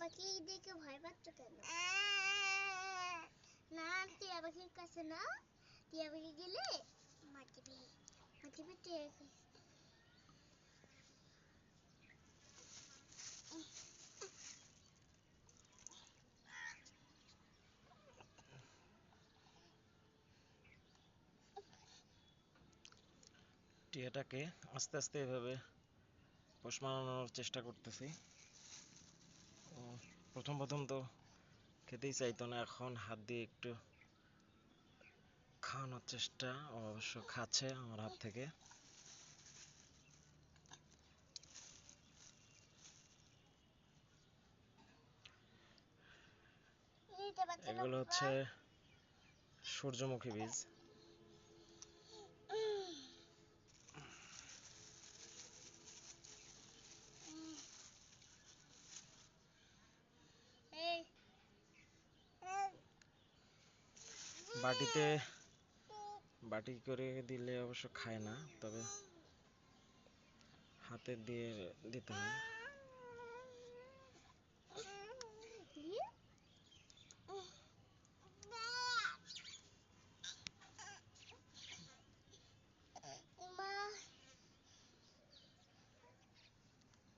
পাখি দেখে ভয় পাচ্ছ কেন না টিয়া পাখির কাছে না? টিয়া পাখি গেলে মাটিবি মাটিবি টিয়া টিয়াটাকে আস্তে আস্তে এভাবে পোষ মানানোর চেষ্টা করতেছি। প্রথম প্রথম তো খেতেই চাইতো না এখন হাত দিয়ে একটু খাওয়ানোর চেষ্টা অবশ্য খাচ্ছে আমার হাত থেকে। এগুলো হচ্ছে সূর্যমুখী বীজ। বাটিতে বাটি করে দিলে অবশ্য খায় না তবে হাতে দিয়ে দিতে হয়।